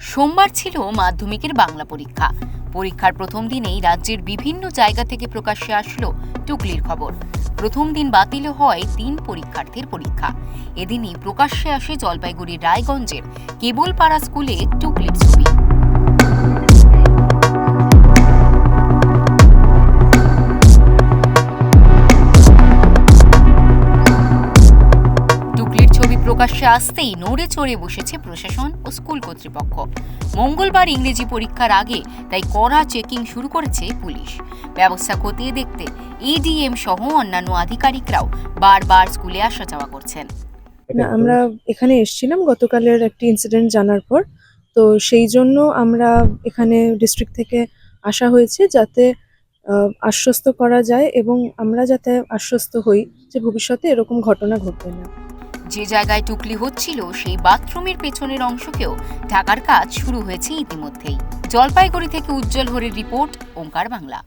সোমবার ছিল মাধ্যমিকের বাংলা পরীক্ষা। পরীক্ষার প্রথম দিনেই রাজ্যের বিভিন্ন জায়গা থেকে প্রকাশ্যে আসলো টুকলির খবর। প্রথম দিন বাতিল হয় তিন পরীক্ষার্থীর পরীক্ষা। এদিনই প্রকাশ্যে আসে জলপাইগুড়ির রায়গঞ্জের কেবলপাড়া স্কুলে টুকলির ছবি। প্রকাশ্যে আসতেই নড়ে চড়ে বসেছে প্রশাসন ও স্কুল কর্তৃপক্ষ। মঙ্গলবার ইংরেজি পরীক্ষার আগে তাই কড়া চেকিং শুরু করেছে পুলিশ। ব্যবস্থা খতিয়ে দেখতে এডিএম সহ অন্যান্য আধিকারিকরাও বারবার স্কুলে আসা যাওয়া করছেন। আমরা এখানে এসেছিলাম গতকালের একটি ইনসিডেন্ট জানার পর। তো সেই জন্য আমরা এখানে ডিস্ট্রিক্ট থেকে আসা হয়েছে যাতে আশ্বস্ত করা যায় এবং আমরা যাতে আশ্বস্ত হই যে ভবিষ্যতে এরকম ঘটনা ঘটবে না। যে জায়গায় টুকলি হচ্ছিল, সেই বাথরুমের পেছনের অংশকেও ঢাকার কাজ শুরু হয়েছে ইতিমধ্যেই। জলপাইগুড়ি থেকে উজ্জ্বল হরির রিপোর্ট ওঙ্কার বাংলা।